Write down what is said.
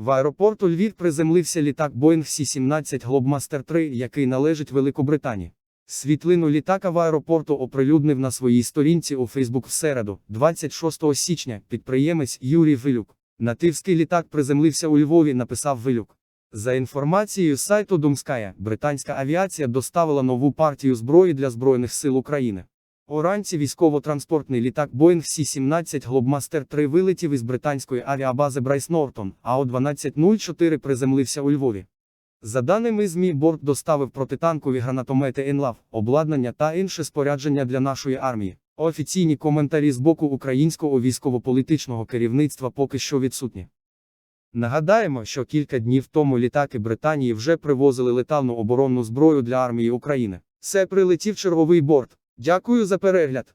В аеропорту Львів приземлився літак Boeing C-17 Globemaster 3, який належить Великобританії. Світлину літака в аеропорту оприлюднив на своїй сторінці у Фейсбук в середу, 26 січня, підприємець Юрій Вилюк. Нативський літак приземлився у Львові, написав Вилюк. За інформацією сайту Думская, британська авіація доставила нову партію зброї для Збройних сил України. Уранці військово-транспортний літак Boeing C-17 Globemaster 3 вилетів із британської авіабази Брайс Нортон, а о 12.04 приземлився у Львові. За даними ЗМІ, борт доставив протитанкові гранатомети «Енлав», обладнання та інше спорядження для нашої армії. Офіційні коментарі з боку українського військово-політичного керівництва поки що відсутні. Нагадаємо, що кілька днів тому літаки Британії вже привозили летальну оборонну зброю для армії України. Це прилетів черговий борт. Дякую за перегляд.